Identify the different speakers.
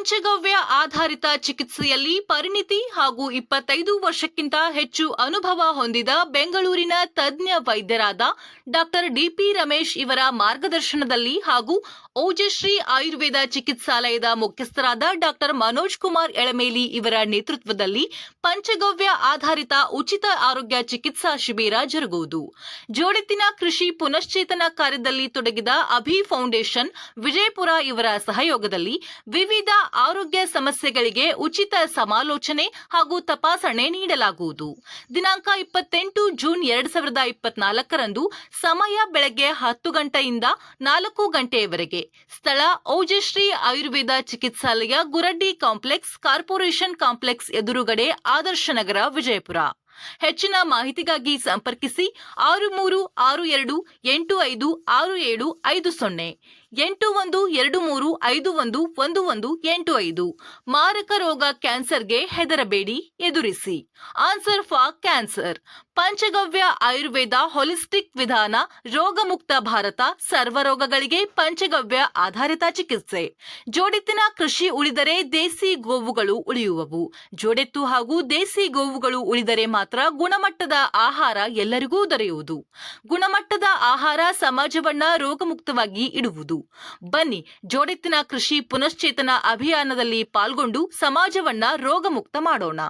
Speaker 1: ಪಂಚಗವ್ಯ ಆಧಾರಿತ ಚಿಕಿತ್ಸೆಯಲ್ಲಿ ಪರಿಣಿತಿ ಹಾಗೂ ಇಪ್ಪತ್ತೈದು ವರ್ಷಕ್ಕಿಂತ ಹೆಚ್ಚು ಅನುಭವ ಹೊಂದಿದ ಬೆಂಗಳೂರಿನ ತಜ್ಞ ವೈದ್ಯರಾದ ಡಾಕ್ಟರ್ ಡಿಪಿ ರಮೇಶ್ ಇವರ ಮಾರ್ಗದರ್ಶನದಲ್ಲಿ ಹಾಗೂ ಓಜಶ್ರೀ ಆಯುರ್ವೇದ ಚಿಕಿತ್ಸಾಲಯದ ಮುಖ್ಯಸ್ಥರಾದ ಡಾಕ್ಟರ್ ಮನೋಜ್ ಕುಮಾರ್ ಎಳಮೇಲಿ ಇವರ ನೇತೃತ್ವದಲ್ಲಿ ಪಂಚಗವ್ಯ ಆಧಾರಿತ ಉಚಿತ ಆರೋಗ್ಯ ಚಿಕಿತ್ಸಾ ಶಿಬಿರ ಜರುಗುವುದು. ಜೋಡೆತ್ತಿನ ಕೃಷಿ ಪುನಶ್ಚೇತನ ಕಾರ್ಯದಲ್ಲಿ ತೊಡಗಿದ ಅಭಿ ಫೌಂಡೇಶನ್ ವಿಜಯಪುರ ಇವರ ಸಹಯೋಗದಲ್ಲಿ ವಿವಿಧ ಆರೋಗ್ಯ ಸಮಸ್ಯೆಗಳಿಗೆ ಉಚಿತ ಸಮಾಲೋಚನೆ ಹಾಗೂ ತಪಾಸಣೆ ನೀಡಲಾಗುವುದು. ದಿನಾಂಕ ಇಪ್ಪತ್ತೆಂಟು ಜೂನ್ ಎರಡ್ ಸಾವಿರದ ಇಪ್ಪತ್ನಾಲ್ಕರಂದು ಸಮಯ ಬೆಳಗ್ಗೆ ಹತ್ತು ಗಂಟೆಯಿಂದ ನಾಲ್ಕು ಗಂಟೆಯವರೆಗೆ ಸ್ಥಳ ಔಜಶ್ರೀ ಆಯುರ್ವೇದ ಚಿಕಿತ್ಸಾಲಯ ಗುರಡ್ಡಿ ಕಾಂಪ್ಲೆಕ್ಸ್ ಕಾರ್ಪೊರೇಷನ್ ಕಾಂಪ್ಲೆಕ್ಸ್ ಎದುರುಗಡೆ ಆದರ್ಶ ನಗರ ವಿಜಯಪುರ. ಹೆಚ್ಚಿನ ಮಾಹಿತಿಗಾಗಿ ಸಂಪರ್ಕಿಸಿ ಆರು ಮೂರು ಆರು ಎರಡು ಎಂಟು ಐದು ಆರು ಏಳು ಐದು ಸೊನ್ನೆ. ಎಂಟು ಒಂದು, ಎರಡು ಮೂರು, ಐದು ಒಂದು ಒಂದು ಒಂದು, ಎಂಟು ಐದು. ಮಾರಕ ರೋಗ ಕ್ಯಾನ್ಸರ್ಗೆ ಹೆದರಬೇಡಿ, ಎದುರಿಸಿ. Answer for cancer. Panchagavya Ayurveda holistic ವಿಧಾನ, ರೋಗಮುಕ್ತ ಭಾರತ, ಸರ್ವರೋಗಗಳಿಗೆ ಪಂಚಗವ್ಯ ಆಧಾರಿತ ಚಿಕಿತ್ಸೆ. ಜೋಡೆತ್ತಿನ ಕೃಷಿ ಉಳಿದರೆ ದೇಸಿ ಗೋವುಗಳು ಉಳಿಯುವವು. ಜೋಡೆತ್ತು ಹಾಗೂ ದೇಸಿ ಗೋವುಗಳು ಉಳಿದರೆ ಮಾತ್ರ ಗುಣಮಟ್ಟದ ಆಹಾರ ಎಲ್ಲರಿಗೂ ದೊರೆಯುವುದು. ಗುಣಮಟ್ಟದ ಆಹಾರ ಸಮಾಜವನ್ನ ರೋಗಮುಕ್ತವಾಗಿ ಇಡುವುದು. ಬನ್ನಿ ಜೋಡೆತ್ತಿನ ಕೃಷಿ ಪುನಶ್ಚೇತನ ಅಭಿಯಾನದಲ್ಲಿ ಪಾಲ್ಗೊಂಡು ಸಮಾಜವನ್ನ ರೋಗಮುಕ್ತ ಮಾಡೋಣ.